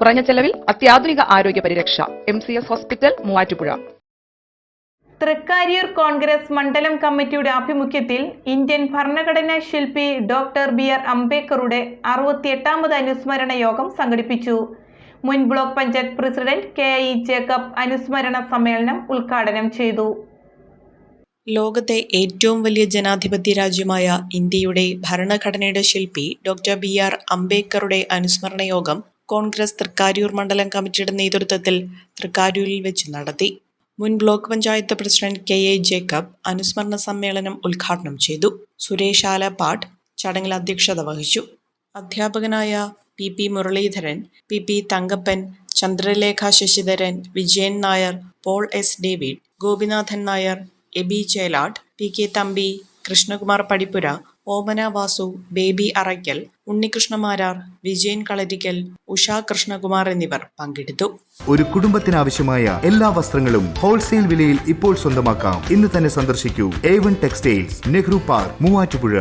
കുറഞ്ഞ ചെലവിൽ അത്യാധുനിക ആരോഗ്യ പരിരക്ഷ. M C S hospital Muvattupuzha. Thrikkariyoor Congress മണ്ഡലം കമ്മിറ്റിയുടെ ആഭിമുഖ്യത്തിൽ ഇന്ത്യൻ ഭരണഘടനാ ശില്പി ഡോക്ടർ ബി ആർ അംബേദ്കറുടെ അറുപത്തിയെട്ടാമത് അനുസ്മരണ യോഗം സംഘടിപ്പിച്ചു. മുൻ block panchayat president K E Jacob അനുസ്മരണ സമ്മേളനം ഉദ്ഘാടനം ചെയ്തു. ലോകത്തെ ഏറ്റവും വലിയ ജനാധിപത്യ രാജ്യമായ ഇന്ത്യയുടെ ഭരണഘടനയുടെ ശില്പി ഡോക്ടർ ബി ആർ അംബേദ്കറുടെ അനുസ്മരണ യോഗം കോൺഗ്രസ് തൃക്കാരൂർ മണ്ഡലം കമ്മിറ്റിയുടെ നേതൃത്വത്തിൽ തൃക്കാരൂരിൽ വെച്ച് നടത്തി. മുൻ block panchayat president K A Jacob അനുസ്മരണ സമ്മേളനം ഉദ്ഘാടനം ചെയ്തു. സുരേഷ് ആലപ്പാട് ചടങ്ങിൽ അധ്യക്ഷത വഹിച്ചു. അധ്യാപകനായ P P Muraleedharan P P Thankappan Chandralekha Sasidharan Vijayan Nair Paul S David Gopinathan Nair Aby Chelatt P K Thampi Krishnakumar Padippura Omana Vasu Baby Arackal Unnikrishnamarar Vijayan Kalarickal Usha Krishnakumar എന്നിവർ പങ്കെടുത്തു. ഒരു കുടുംബത്തിനാവശ്യമായ എല്ലാ വസ്ത്രങ്ങളും wholesale വിലയിൽ ഇപ്പോൾ സ്വന്തമാക്കാം. ഇന്ന് തന്നെ സന്ദർശിക്കൂ. A one textiles Nehru park Muvattupuzha.